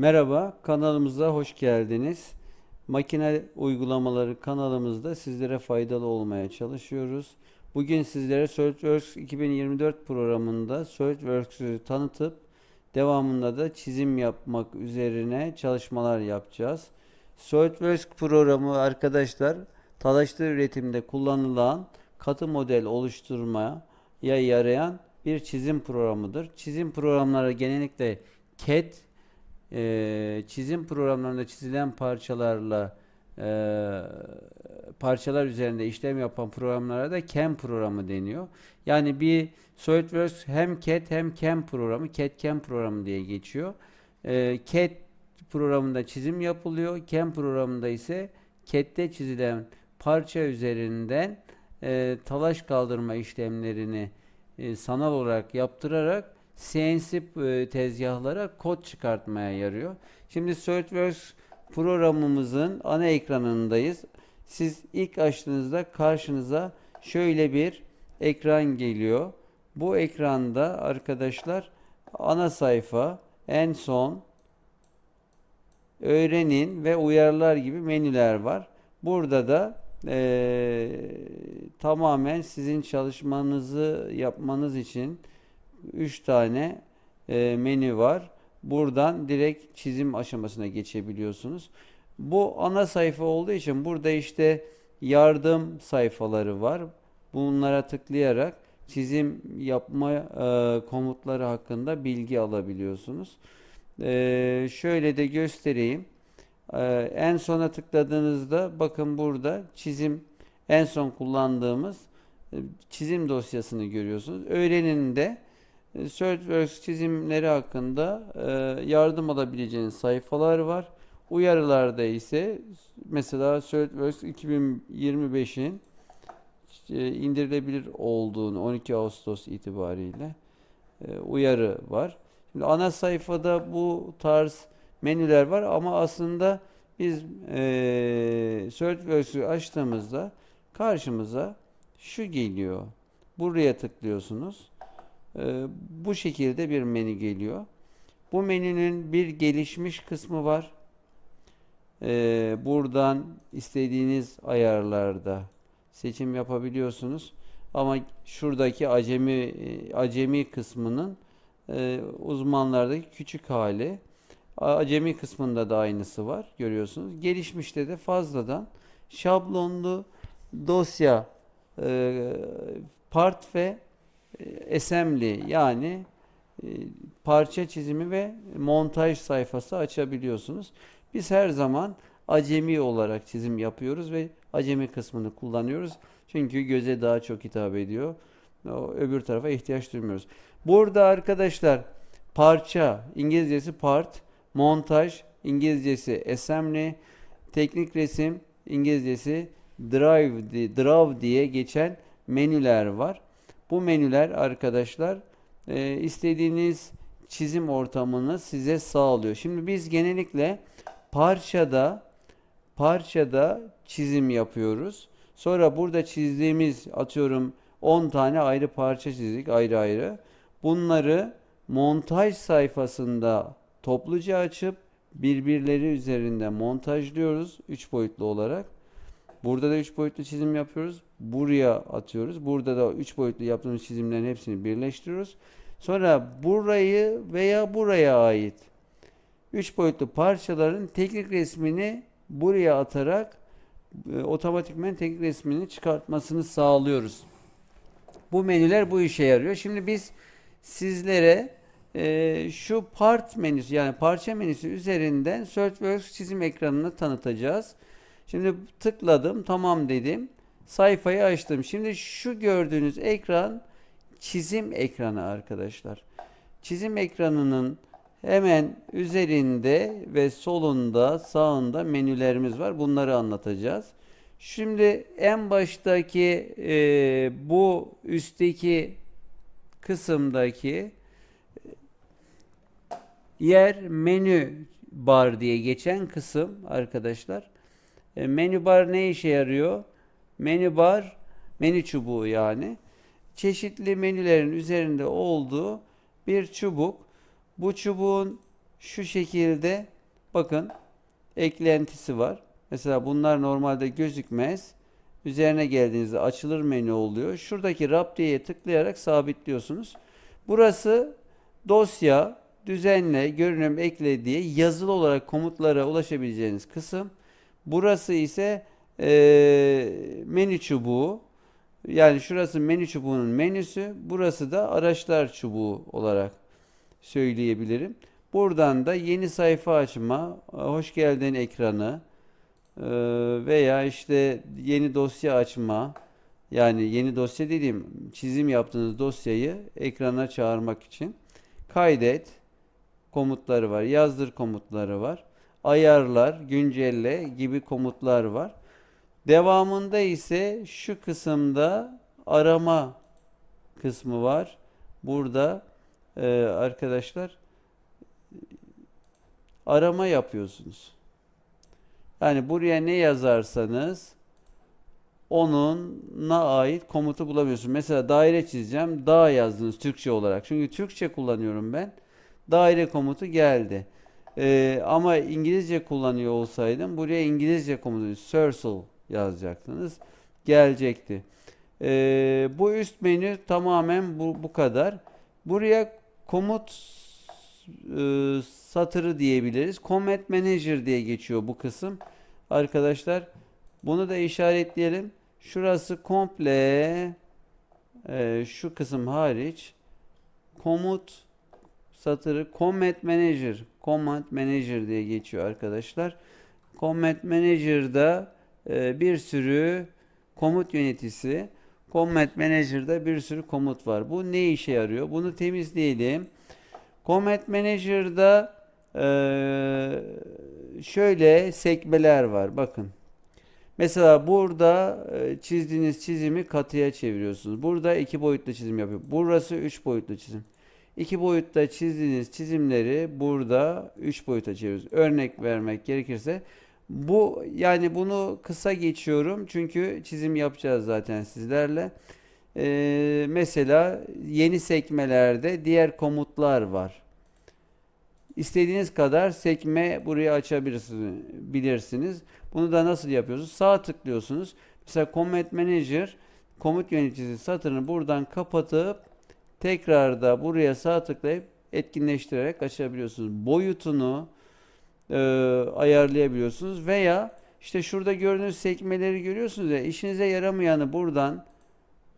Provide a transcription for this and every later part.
Merhaba, kanalımıza hoş geldiniz. Makine uygulamaları kanalımızda sizlere faydalı olmaya çalışıyoruz. Bugün sizlere SolidWorks 2024 programında SolidWorks'ü tanıtıp devamında da çizim yapmak üzerine çalışmalar yapacağız. SolidWorks programı arkadaşlar talaşlı üretimde kullanılan katı model oluşturmaya yarayan bir çizim programıdır. Çizim programları genellikle CAD e, çizim programlarında çizilen parçalarla e, parçalar üzerinde işlem yapan programlara da CAM programı deniyor. Yani bir SolidWorks hem CAD hem CAM programı, CAD CAM programı diye geçiyor. E, CAD programında çizim yapılıyor. CAM programında ise CAD'de çizilen parça üzerinden e, talaş kaldırma işlemlerini e, sanal olarak yaptırarak CNC e, tezgahlara kod çıkartmaya yarıyor. Şimdi SolidWorks programımızın ana ekranındayız. Siz ilk açtığınızda karşınıza şöyle bir ekran geliyor. Bu ekranda arkadaşlar ana sayfa, en son, öğrenin ve uyarılar gibi menüler var. Burada da eee, tamamen sizin çalışmanızı yapmanız için 3 tane e, menü var. Buradan direkt çizim aşamasına geçebiliyorsunuz. Bu ana sayfa olduğu için burada işte yardım sayfaları var. Bunlara tıklayarak çizim yapma e, komutları hakkında bilgi alabiliyorsunuz. E, şöyle de göstereyim. E, en sona tıkladığınızda bakın burada çizim en son kullandığımız e, çizim dosyasını görüyorsunuz. Öğreninde e, SolidWorks çizimleri hakkında e, yardım alabileceğiniz sayfalar var. Uyarılarda ise mesela SolidWorks 2025'in e, indirilebilir olduğunu 12 Ağustos itibariyle e, uyarı var. Şimdi ana sayfada bu tarz menüler var ama aslında biz e, SolidWorks'ü açtığımızda karşımıza şu geliyor. Buraya tıklıyorsunuz. Ee, bu şekilde bir menü geliyor. Bu menünün bir gelişmiş kısmı var. Ee, buradan istediğiniz ayarlarda seçim yapabiliyorsunuz. Ama şuradaki acemi acemi kısmının e, uzmanlardaki küçük hali. Acemi kısmında da aynısı var görüyorsunuz. Gelişmişte de fazladan şablonlu dosya e, part ve assembly yani e, parça çizimi ve montaj sayfası açabiliyorsunuz. Biz her zaman acemi olarak çizim yapıyoruz ve acemi kısmını kullanıyoruz. Çünkü göze daha çok hitap ediyor. O öbür tarafa ihtiyaç duymuyoruz. Burada arkadaşlar parça İngilizcesi part, montaj İngilizcesi assembly, teknik resim İngilizcesi drive, draw diye geçen menüler var. Bu menüler arkadaşlar e, istediğiniz çizim ortamını size sağlıyor. Şimdi biz genellikle parçada parçada çizim yapıyoruz. Sonra burada çizdiğimiz atıyorum 10 tane ayrı parça çizdik ayrı ayrı. Bunları montaj sayfasında topluca açıp birbirleri üzerinde montajlıyoruz 3 boyutlu olarak. Burada da 3 boyutlu çizim yapıyoruz. Buraya atıyoruz. Burada da 3 boyutlu yaptığımız çizimlerin hepsini birleştiriyoruz. Sonra burayı veya buraya ait 3 boyutlu parçaların teknik resmini buraya atarak e, otomatikmen teknik resmini çıkartmasını sağlıyoruz. Bu menüler bu işe yarıyor. Şimdi biz sizlere e, şu part menüsü yani parça menüsü üzerinden SolidWorks çizim ekranını tanıtacağız. Şimdi tıkladım, tamam dedim. Sayfayı açtım. Şimdi şu gördüğünüz ekran çizim ekranı arkadaşlar. Çizim ekranının hemen üzerinde ve solunda, sağında menülerimiz var. Bunları anlatacağız. Şimdi en baştaki e, bu üstteki kısımdaki yer menü bar diye geçen kısım arkadaşlar. E, menü bar ne işe yarıyor? Menü bar, menü çubuğu yani. Çeşitli menülerin üzerinde olduğu bir çubuk. Bu çubuğun şu şekilde bakın eklentisi var. Mesela bunlar normalde gözükmez. Üzerine geldiğinizde açılır menü oluyor. Şuradaki Raptiye'ye tıklayarak sabitliyorsunuz. Burası dosya, düzenle, görünüm ekle diye yazılı olarak komutlara ulaşabileceğiniz kısım. Burası ise eee, menü çubuğu. Yani şurası menü çubuğunun menüsü. Burası da araçlar çubuğu olarak söyleyebilirim. Buradan da yeni sayfa açma, hoş geldin ekranı eee, veya işte yeni dosya açma. Yani yeni dosya dediğim çizim yaptığınız dosyayı ekrana çağırmak için. Kaydet komutları var. Yazdır komutları var. Ayarlar, güncelle gibi komutlar var. Devamında ise şu kısımda arama kısmı var. Burada e, arkadaşlar arama yapıyorsunuz. Yani buraya ne yazarsanız onunla ait komutu bulamıyorsunuz. Mesela daire çizeceğim. Dağ yazdınız Türkçe olarak. Çünkü Türkçe kullanıyorum ben. Daire komutu geldi. Ee, ama İngilizce kullanıyor olsaydım buraya İngilizce komutu circle yazacaktınız. Gelecekti. Ee, bu üst menü tamamen bu, bu kadar. Buraya komut e, satırı diyebiliriz. Comment Manager diye geçiyor bu kısım. Arkadaşlar bunu da işaretleyelim. Şurası komple e, şu kısım hariç komut satırı Comment Manager Command Manager diye geçiyor arkadaşlar. Comment Manager'da e, bir sürü komut yöneticisi Comment Manager'da bir sürü komut var. Bu ne işe yarıyor? Bunu temizleyelim. Comment Manager'da e, şöyle sekmeler var. Bakın. Mesela burada e, çizdiğiniz çizimi katıya çeviriyorsunuz. Burada iki boyutlu çizim yapıyor. Burası üç boyutlu çizim. İki boyutta çizdiğiniz çizimleri burada üç boyuta çeviriyoruz. Örnek vermek gerekirse bu yani bunu kısa geçiyorum çünkü çizim yapacağız zaten sizlerle. Ee, mesela yeni sekmelerde diğer komutlar var. İstediğiniz kadar sekme buraya açabilirsiniz. Bilirsiniz. Bunu da nasıl yapıyorsunuz? Sağ tıklıyorsunuz. Mesela Comment Manager komut yöneticisi satırını buradan kapatıp tekrar da buraya sağ tıklayıp etkinleştirerek açabiliyorsunuz. Boyutunu e, ayarlayabiliyorsunuz veya işte şurada gördüğünüz sekmeleri görüyorsunuz ya işinize yaramayanı buradan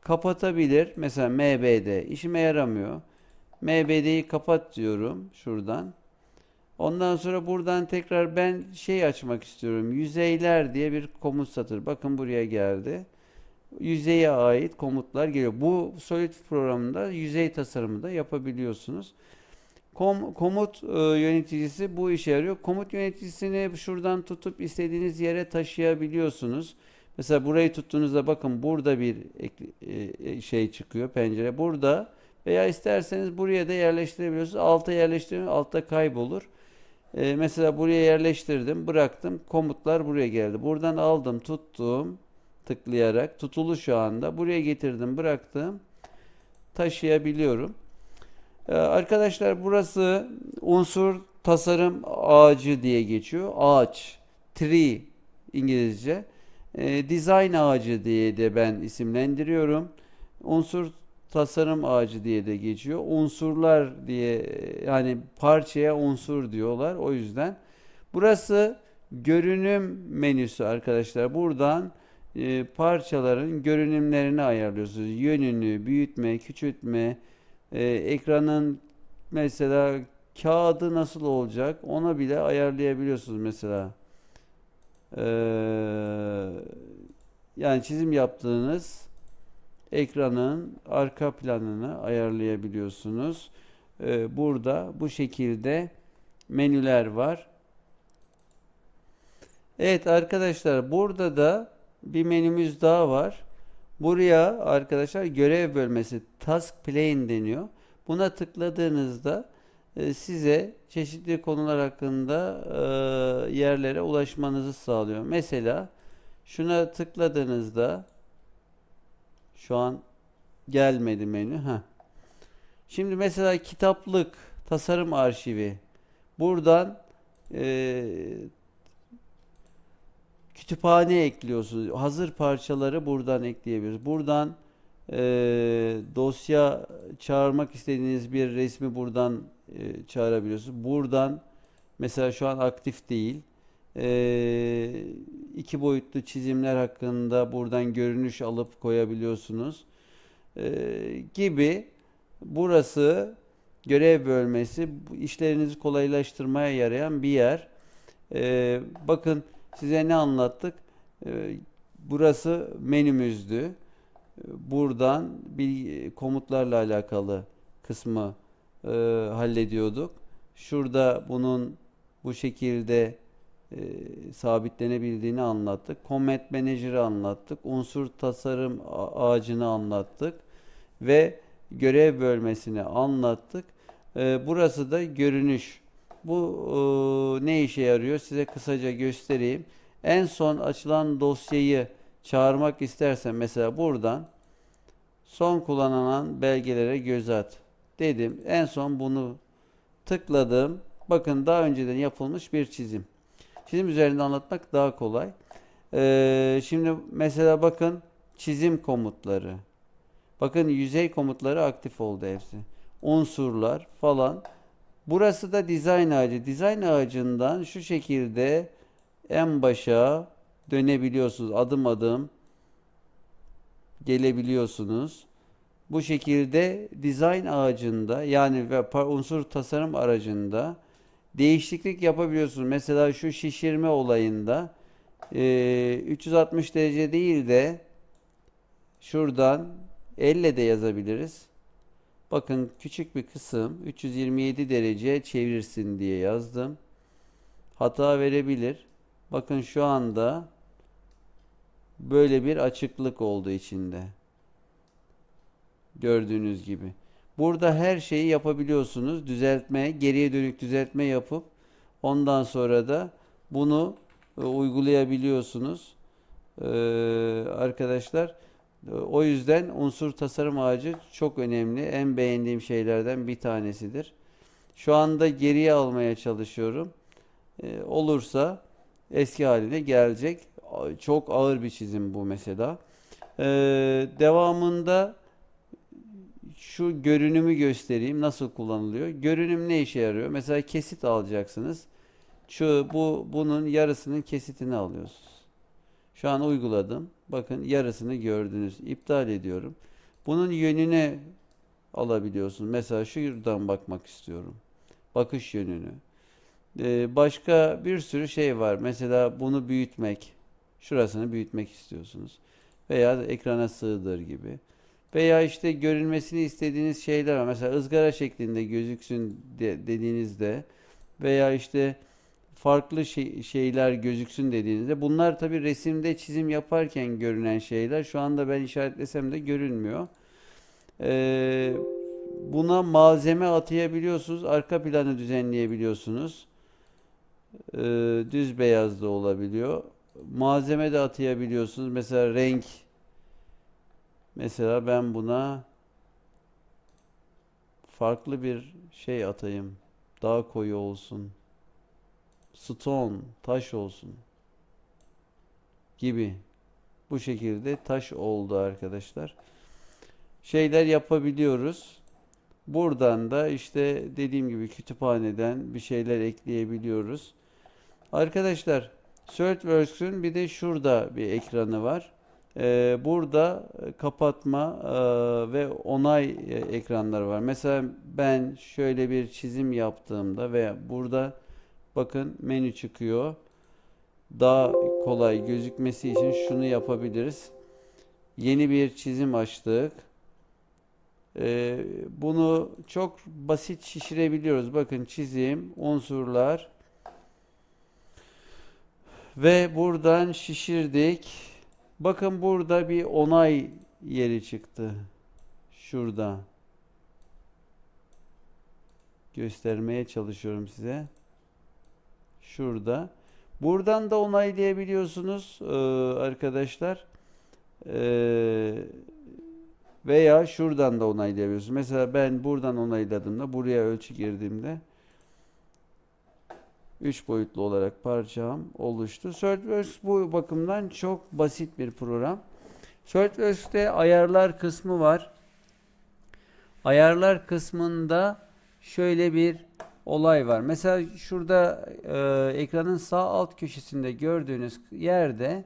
kapatabilir. Mesela MBD işime yaramıyor. MBD'yi kapat diyorum şuradan. Ondan sonra buradan tekrar ben şey açmak istiyorum. Yüzeyler diye bir komut satır. Bakın buraya geldi. Yüzeye ait komutlar geliyor. Bu Solid programında yüzey tasarımı da yapabiliyorsunuz. Kom, komut e, yöneticisi bu işe yarıyor. Komut yöneticisini şuradan tutup istediğiniz yere taşıyabiliyorsunuz. Mesela burayı tuttuğunuzda bakın burada bir ek- e, şey çıkıyor pencere. Burada veya isterseniz buraya da yerleştirebiliyorsunuz. Alta yerleştirin, altta kaybolur. E, mesela buraya yerleştirdim, bıraktım. Komutlar buraya geldi. Buradan aldım, tuttum tıklayarak tutulu şu anda. Buraya getirdim, bıraktım. Taşıyabiliyorum. Ee, arkadaşlar burası unsur tasarım ağacı diye geçiyor. Ağaç, tree İngilizce. Ee, design ağacı diye de ben isimlendiriyorum. Unsur tasarım ağacı diye de geçiyor. Unsurlar diye yani parçaya unsur diyorlar. O yüzden burası görünüm menüsü arkadaşlar. Buradan e, parçaların görünümlerini ayarlıyorsunuz. Yönünü, büyütme, küçültme, e, ekranın mesela kağıdı nasıl olacak ona bile ayarlayabiliyorsunuz mesela. E, yani çizim yaptığınız ekranın arka planını ayarlayabiliyorsunuz. Burada bu şekilde menüler var. Evet arkadaşlar burada da bir menümüz daha var. Buraya arkadaşlar görev bölmesi task plane deniyor. Buna tıkladığınızda e, size çeşitli konular hakkında e, yerlere ulaşmanızı sağlıyor. Mesela şuna tıkladığınızda şu an gelmedi menü. Heh. Şimdi mesela kitaplık, tasarım arşivi. Buradan e, kütüphane ekliyorsunuz. Hazır parçaları buradan ekleyebiliyoruz. Buradan e, dosya çağırmak istediğiniz bir resmi buradan e, çağırabiliyorsunuz. Buradan mesela şu an aktif değil. E, iki boyutlu çizimler hakkında buradan görünüş alıp koyabiliyorsunuz. E, gibi burası görev bölmesi işlerinizi kolaylaştırmaya yarayan bir yer. E, bakın size ne anlattık? E, burası menümüzdü. Buradan bir komutlarla alakalı kısmı e, hallediyorduk. Şurada bunun bu şekilde e, sabitlenebildiğini anlattık. Comment Manager'ı anlattık. Unsur tasarım ağacını anlattık. Ve görev bölmesini anlattık. E, burası da görünüş. Bu e, ne işe yarıyor? Size kısaca göstereyim. En son açılan dosyayı çağırmak istersen mesela buradan son kullanılan belgelere göz at dedim. En son bunu tıkladım. Bakın daha önceden yapılmış bir çizim. Çizim üzerinde anlatmak daha kolay. Ee, şimdi mesela bakın çizim komutları. Bakın yüzey komutları aktif oldu hepsi. Unsurlar falan. Burası da dizayn ağacı. Dizayn ağacından şu şekilde en başa dönebiliyorsunuz. Adım adım gelebiliyorsunuz. Bu şekilde dizayn ağacında yani unsur tasarım aracında değişiklik yapabiliyorsunuz. Mesela şu şişirme olayında e, 360 derece değil de şuradan elle de yazabiliriz. Bakın küçük bir kısım 327 derece çevirsin diye yazdım. Hata verebilir. Bakın şu anda böyle bir açıklık oldu içinde. Gördüğünüz gibi. Burada her şeyi yapabiliyorsunuz. Düzeltme, geriye dönük düzeltme yapıp ondan sonra da bunu e, uygulayabiliyorsunuz. Ee, arkadaşlar o yüzden unsur tasarım ağacı çok önemli. En beğendiğim şeylerden bir tanesidir. Şu anda geriye almaya çalışıyorum. Ee, olursa eski haline gelecek. Çok ağır bir çizim bu mesela. Ee, devamında şu görünümü göstereyim nasıl kullanılıyor. Görünüm ne işe yarıyor? Mesela kesit alacaksınız. Şu bu bunun yarısının kesitini alıyorsunuz. Şu an uyguladım. Bakın yarısını gördünüz. İptal ediyorum. Bunun yönünü alabiliyorsunuz. Mesela şuradan bakmak istiyorum. Bakış yönünü. Ee, başka bir sürü şey var. Mesela bunu büyütmek. Şurasını büyütmek istiyorsunuz. Veya ekrana sığdır gibi. Veya işte görünmesini istediğiniz şeyler var. Mesela ızgara şeklinde gözüksün de- dediğinizde veya işte farklı şey- şeyler gözüksün dediğinizde bunlar tabii resimde çizim yaparken görünen şeyler. Şu anda ben işaretlesem de görünmüyor. Ee, buna malzeme atayabiliyorsunuz. Arka planı düzenleyebiliyorsunuz. Ee, düz beyaz da olabiliyor. Malzeme de atayabiliyorsunuz. Mesela renk. Mesela ben buna farklı bir şey atayım. Daha koyu olsun. Stone, taş olsun. Gibi. Bu şekilde taş oldu arkadaşlar. Şeyler yapabiliyoruz. Buradan da işte dediğim gibi kütüphaneden bir şeyler ekleyebiliyoruz. Arkadaşlar SolidWorks'ün bir de şurada bir ekranı var. Ee, burada kapatma e, ve onay e, ekranları var. Mesela ben şöyle bir çizim yaptığımda ve burada bakın menü çıkıyor. Daha kolay gözükmesi için şunu yapabiliriz. Yeni bir çizim açtık. Ee, bunu çok basit şişirebiliyoruz. Bakın çizim, unsurlar ve buradan şişirdik. Bakın burada bir onay yeri çıktı. Şurada. Göstermeye çalışıyorum size. Şurada. Buradan da onaylayabiliyorsunuz ee, arkadaşlar. Ee, veya şuradan da onaylayabiliyorsunuz. Mesela ben buradan onayladığımda, buraya ölçü girdiğimde 3 boyutlu olarak parçam oluştu. SolidWorks bu bakımdan çok basit bir program. SolidWorks'te ayarlar kısmı var. Ayarlar kısmında şöyle bir olay var. Mesela şurada e, ekranın sağ alt köşesinde gördüğünüz yerde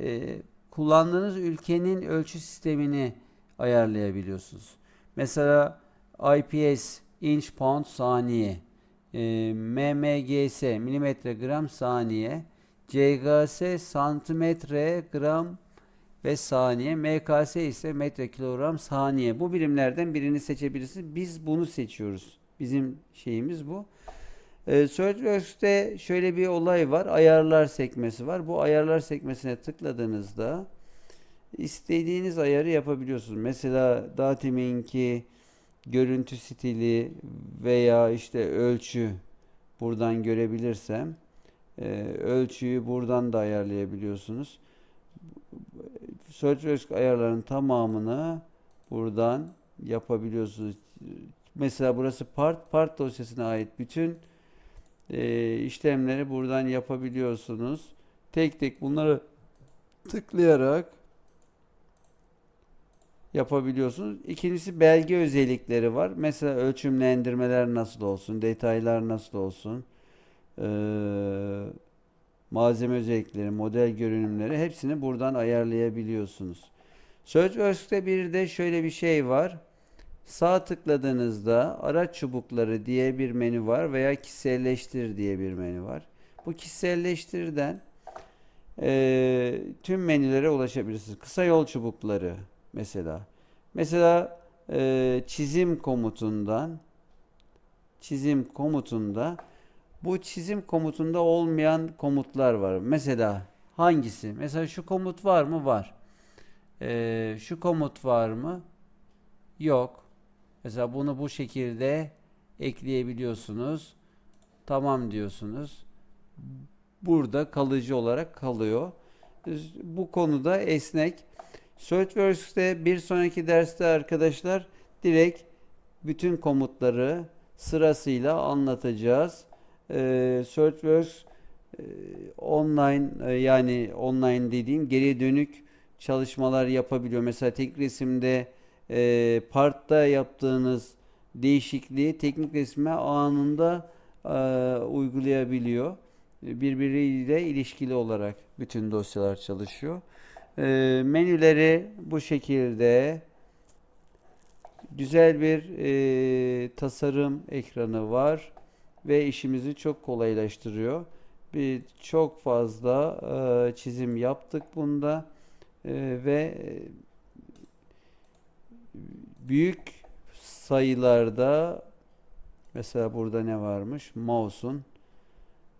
e, kullandığınız ülkenin ölçü sistemini ayarlayabiliyorsunuz. Mesela IPS inch pound saniye, e, mmgs milimetre gram saniye, CGS santimetre gram ve saniye, MKS ise metre kilogram saniye. Bu birimlerden birini seçebilirsiniz. Biz bunu seçiyoruz. Bizim şeyimiz bu. Ee, SolidWorks'te şöyle bir olay var. Ayarlar sekmesi var. Bu ayarlar sekmesine tıkladığınızda istediğiniz ayarı yapabiliyorsunuz. Mesela daha teminki görüntü stili veya işte ölçü buradan görebilirsem e, ölçüyü buradan da ayarlayabiliyorsunuz. SolidWorks ayarlarının tamamını buradan yapabiliyorsunuz. Mesela burası part, part dosyasına ait bütün e, işlemleri buradan yapabiliyorsunuz. Tek tek bunları tıklayarak yapabiliyorsunuz. İkincisi belge özellikleri var. Mesela ölçümlendirmeler nasıl olsun, detaylar nasıl olsun, ee, malzeme özellikleri, model görünümleri hepsini buradan ayarlayabiliyorsunuz. SolidWorks'te bir de şöyle bir şey var. Sağ tıkladığınızda araç çubukları diye bir menü var veya kişiselleştir diye bir menü var. Bu kişiselleştirden e, tüm menülere ulaşabilirsiniz. Kısa yol çubukları mesela. Mesela e, çizim komutundan çizim komutunda bu çizim komutunda olmayan komutlar var. Mesela hangisi? Mesela şu komut var mı? Var. E, şu komut var mı? Yok. Mesela bunu bu şekilde ekleyebiliyorsunuz. Tamam diyorsunuz. Burada kalıcı olarak kalıyor. Bu konuda esnek. SolidWorks'te bir sonraki derste arkadaşlar direkt bütün komutları sırasıyla anlatacağız. Ee, SolidWorks e, online e, yani online dediğim geri dönük çalışmalar yapabiliyor. Mesela tek resimde e, part'ta yaptığınız değişikliği teknik resme anında e, uygulayabiliyor. Birbiriyle ilişkili olarak bütün dosyalar çalışıyor. E, menüleri bu şekilde güzel bir e, tasarım ekranı var ve işimizi çok kolaylaştırıyor. Bir çok fazla e, çizim yaptık bunda e, ve büyük sayılarda mesela burada ne varmış? Mouse'un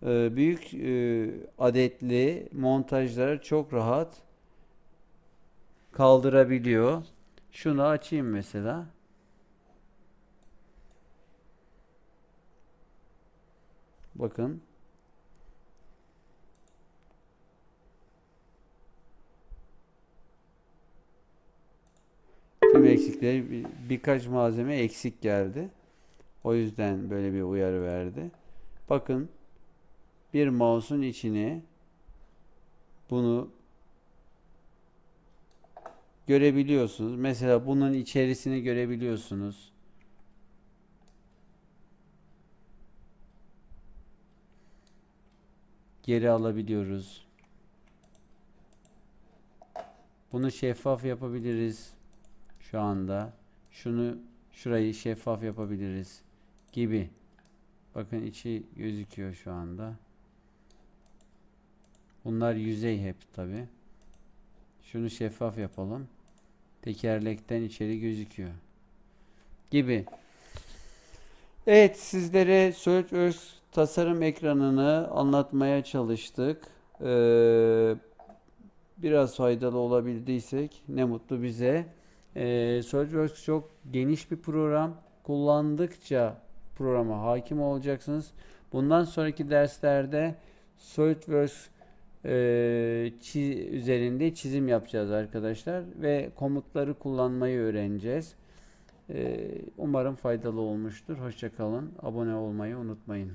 e, büyük e, adetli montajları çok rahat kaldırabiliyor. Şunu açayım mesela. Bakın. Tüm eksikleri bir- birkaç malzeme eksik geldi. O yüzden böyle bir uyarı verdi. Bakın bir mouse'un içini bunu görebiliyorsunuz. Mesela bunun içerisini görebiliyorsunuz. Geri alabiliyoruz. Bunu şeffaf yapabiliriz şu anda. Şunu şurayı şeffaf yapabiliriz gibi. Bakın içi gözüküyor şu anda. Bunlar yüzey hep tabi. Şunu şeffaf yapalım. Tekerlekten içeri gözüküyor. Gibi. Evet sizlere SolidWorks tasarım ekranını anlatmaya çalıştık. Ee, biraz faydalı olabildiysek ne mutlu bize. Ee, SolidWorks çok geniş bir program. Kullandıkça programa hakim olacaksınız. Bundan sonraki derslerde SolidWorks e, çi- üzerinde çizim yapacağız arkadaşlar ve komutları kullanmayı öğreneceğiz. E, umarım faydalı olmuştur. Hoşçakalın. Abone olmayı unutmayın.